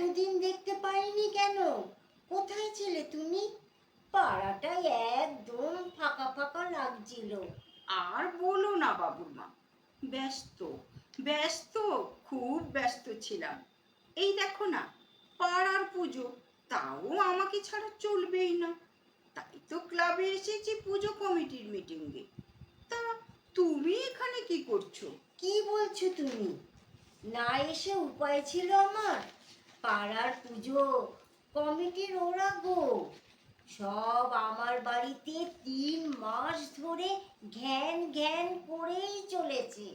এতদিন দেখতে পাইনি কেন? কোথায় ছিলে তুমি? পাড়াটাই একদম ফাঁকা ফাঁকা লাগছিল। আর বলো না বাবুর মা ব্যস্ত ব্যস্ত খুব ব্যস্ত ছিলাম। এই দেখো না পাড়ার পুজো তাও আমাকে ছাড়া চলবেই না। তাই তো ক্লাবে এসেছি পুজো কমিটির মিটিংয়ে। তা তুমি এখানে কি করছ? কি বলছো তুমি? না এসে উপায় ছিল আমার? পাড়ার পুজো। কমিটির ওরা গো সব আমার বাড়িতে তিন মাস ধরে ঘ্যান ঘ্যান করেই চলেছে।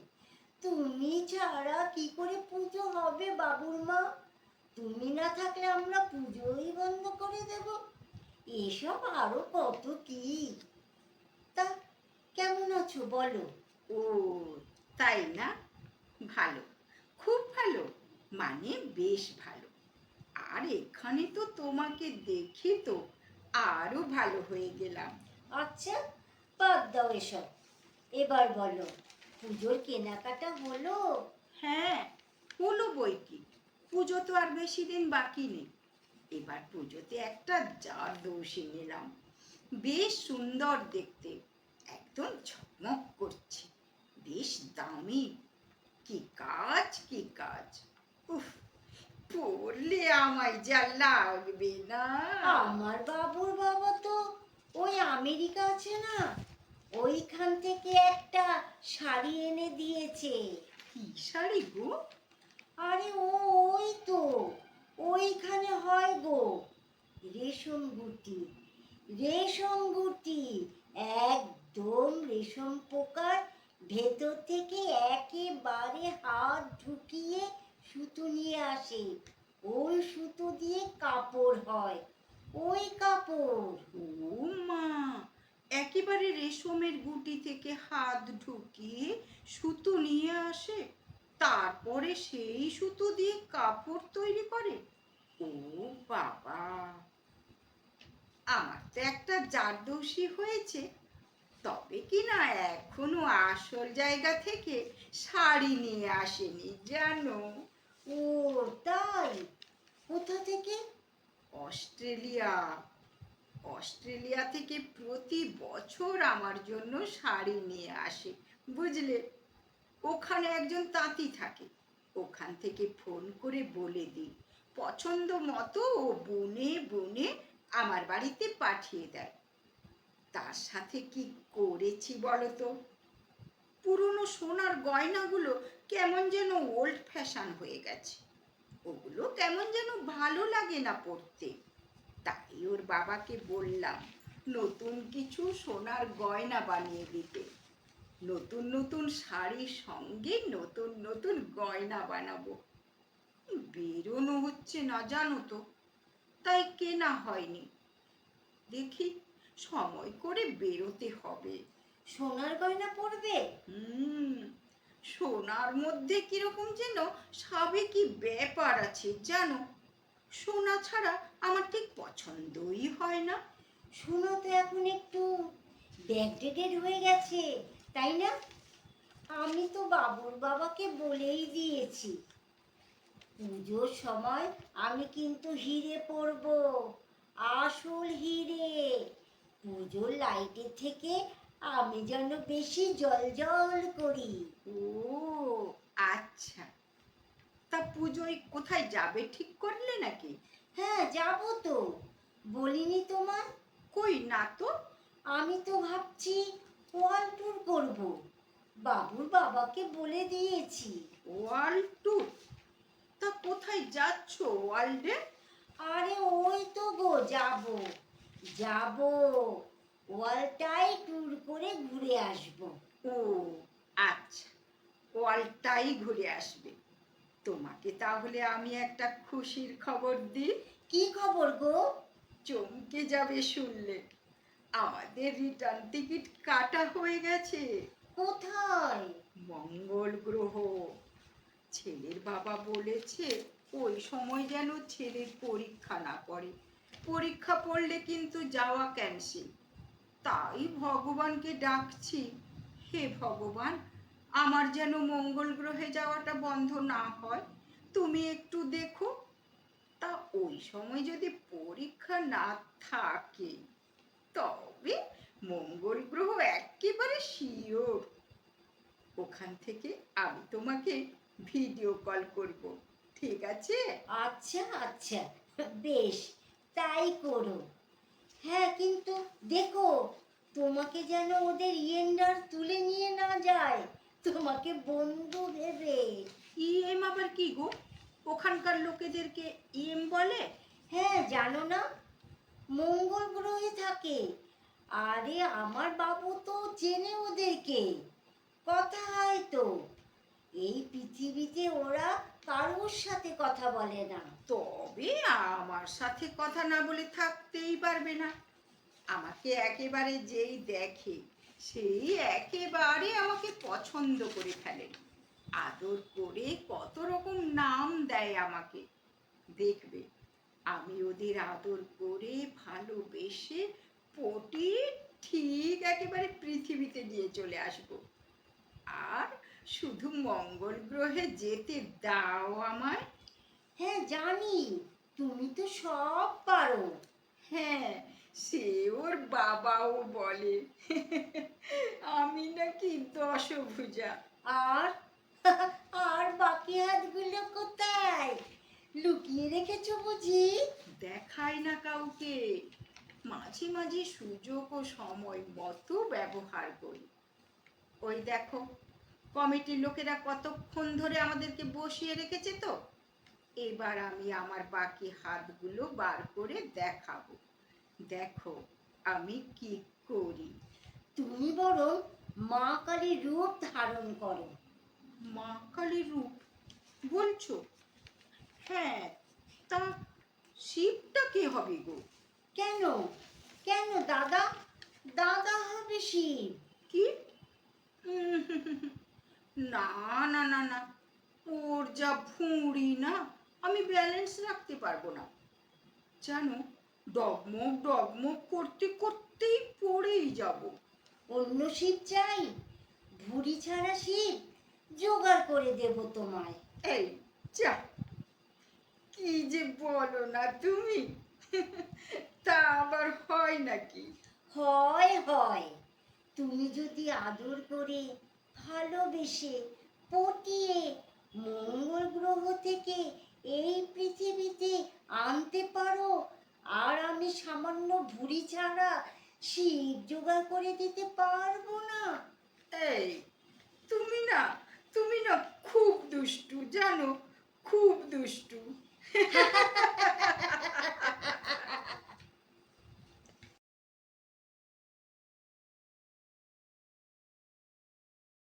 তুমি ছাড়া কি করে পুজো হবে বাবুর মা? তুমি না থাকলে আমরা পুজোই বন্ধ করে দেব। এসব আরও কত কি? তা কেমন আছো বলো? ও, তাই না? ভালো, খুব ভালো। মানে বেশ ভালো। আর এখানে তো তোমাকে দেখে তো আরও ভালো হয়ে গেলাম। আচ্ছা বাদ দাও এসব। এবার বলো পুজোর কেনাকাটা হলো? হ্যাঁ হলো বই কি? পুজো তো আর বেশি দিন বাকি নেই। এবার পুজোতে একটা জার দৌসি নিলাম বেশ সুন্দর দেখতে। একদম ঝকমক করছে। বেশ দামি কি কাজ কি কাজ উফ আমায় যা লাগবে না। আমার বাবুর বাবা তো ওই আমেরিকা আছে না ওইখান থেকে একটা শাড়ি এনে দিয়েছে। কি শাড়ি গো? আরে ও ওই তো ওইখানে হয় গো। রেশম গুটি রেশম গুটি একদম রেশম পোকার ভেতর থেকে একেবারে হাত ঢুকিয়ে সুতো নিয়ে আসে। ওই সুতো দিয়ে কাপড় হয়। ওই কাপড়। ও মা, একেবারে রেশমের গুটি থেকে হাত ঢুকিয়ে সুতো নিয়ে আসে, তারপরে সেই সুতো দিয়ে কাপড় তৈরি করে। ও বাবা, আমার তো একটা জারদৌসি হয়েছে। তবে কি না এখনও আসল জায়গা থেকে শাড়ি নিয়ে আসেনি, জানো? ও তাই কোথা থেকে? অস্ট্রেলিয়া। অস্ট্রেলিয়া থেকে প্রতি বছর আমার জন্য শাড়ি নিয়ে আসে, বুঝলে? ওখানে একজন তাঁতি থাকে, ওখান থেকে ফোন করে বলে দিই। পছন্দ মতো ও বনে বনে আমার বাড়িতে পাঠিয়ে দেয়। তার সাথে কি করেছি বলো তো? পুরনো সোনার গয়নাগুলো কেমন যেন ওল্ড ফ্যাশন হয়ে গেছে। ওগুলো কেমন যেন ভালো লাগে না পড়তে। তাই ওর বাবাকে বললাম, নতুন কিছু সোনার গয়না বানিয়ে দিতে। নতুন নতুন শাড়ির সঙ্গে নতুন নতুন গয়না বানাবো। বেরোনো হচ্ছে না জানো তো, তাই কেনা হয়নি। দেখি, সময় করে বেরোতে হবে। সোনার গয়না পরবে? হুম সোনার মধ্যে কীরকম যেন সাবেকি ব্যাপার আছে জানো? সোনা ছাড়া আমার ঠিক পছন্দই হয় না। সোনা তো এখন একটু ব্যাকডেটেড হয়ে গেছে তাই না? আমি তো বাবুর বাবাকে বলেই দিয়েছি পুজোর সময় আমি কিন্তু হিরে পরবো আসল হিরে। পুজোর লাইটের থেকে আমি যেন বেশি জল জল করি। ও আচ্ছা। তা পুজোয় কোথায় যাবে? ঠিক করলে নাকি? হ্যাঁ যাব তো। বলিনি তোমার কই না তো? আমি তো ভাবছি ওয়াল ট্যুর করব। বাবুর বাবাকে বলে দিয়েছি। ওয়ার্ল্ড ট্যুর তা কোথায় যাচ্ছ ওয়ার্ল্ডে? আরে ওই তো গো যাব। যাব। ওয়ালটাই ঘুরে আসব। ও। আচ্ছা ওয়ার্ল্ডটাই ঘুরে আসবে। তোমাকে তাহলে আমি একটা খুশির খবর দিই। কি খবর গো? চমকে যাবে শুনলে। আমাদের রিটার্ন টিকিট কাটা হয়ে গেছে। কোথায়? মঙ্গল গ্রহ। ছেলের বাবা বলেছে ওই সময় যেন ছেলের পরীক্ষা না পড়ে। পরীক্ষা পড়লে কিন্তু যাওয়া ক্যান্সেল তাই ভগবানকে ডাকছি। হে ভগবান, আমার যেন মঙ্গল গ্রহে যাওয়াটা বন্ধ না হয়, তুমি একটু দেখো। তা ওই সময় যদি পরীক্ষা না থাকে, তবে মঙ্গল গ্রহ একেবারে শিওর। ওখান থেকে আমি তোমাকে ভিডিও কল করব, ঠিক আছে? আচ্ছা আচ্ছা বেশ, তাই করো। হ্যাঁ কিন্তু দেখো তোমাকে যেন ওদের ইয়েন্ডার তুলে নিয়ে না যায়। তোমাকে বন্ধু ভেবে। ইএম আবার কি গো? ওখানকার লোকেদেরকে ইএম বলে? হ্যাঁ জানো না মঙ্গল গ্রহে থাকে। আরে আমার বাবু তো চেনে ওদেরকে। কথা হয় তো। এই পৃথিবীতে ওরা কারোর সাথে কথা বলে না। তবে আমার সাথে কথা না বলে থাকতেই পারবে না। আমাকে একেবারে যেই দেখে, সেই একেবারে আমাকে পছন্দ করে ফেলে। আদর করে কত রকম নাম দেয় আমাকে। দেখবে, আমি ওদের আদর করে ভালোবেসে পটি ঠিক একেবারে পৃথিবীতে নিয়ে চলে আসব। আর শুধু মঙ্গল গ্রহে যেতে দাও আমায়। হ্যাঁ জানি। তুমি তো সব পারো। হ্যাঁ সে ওর বাবাও বলে। আমি নাকি দশভুজা। আর? আর বাকি হাতগুলো কোথায়? লুকিয়ে রেখেছো বুঝি? দেখায় না কাউকে। মাঝে মাঝে সুযোগ ও সময় মতো ব্যবহার করি। ওই দেখো। কমিটির লোকেরা কতক্ষণ ধরে আমাদেরকে বসিয়ে রেখেছে তো? এবার আমি আমার বাকি হাতগুলো বার করে দেখাবো। দেখো আমি কি করি? তুমি বরং মা কালীর রূপ ধারণ করো। মা কালীর রূপ? বলছো? হ্যাঁ তা শিবটা কে হবে গো? কেন? কেন দাদা? দাদা হবে শিব। কি? না না না না। ওর যা ভুঁড়ি না আমি ব্যালেন্স রাখতে পারব না। জানো ডগমগ ডগমগ করতে করতেই পড়েই যাব। অন্য শিব চাই ভুড়ি ছাড়া শিব জোগাড় করে দেব তোমায়। এই যা। কি যে বলো না তুমি? তা আবার হয় নাকি? হয় হয়। তুমি যদি আদর করে ভালোবেসে পটিয়ে মঙ্গল গ্রহ থেকে এই পৃথিবীতে আনতে পারো। আর আমি সামান্য ভুড়ি ছাড়া শিব জোগাড় করে দিতে পারব না। এই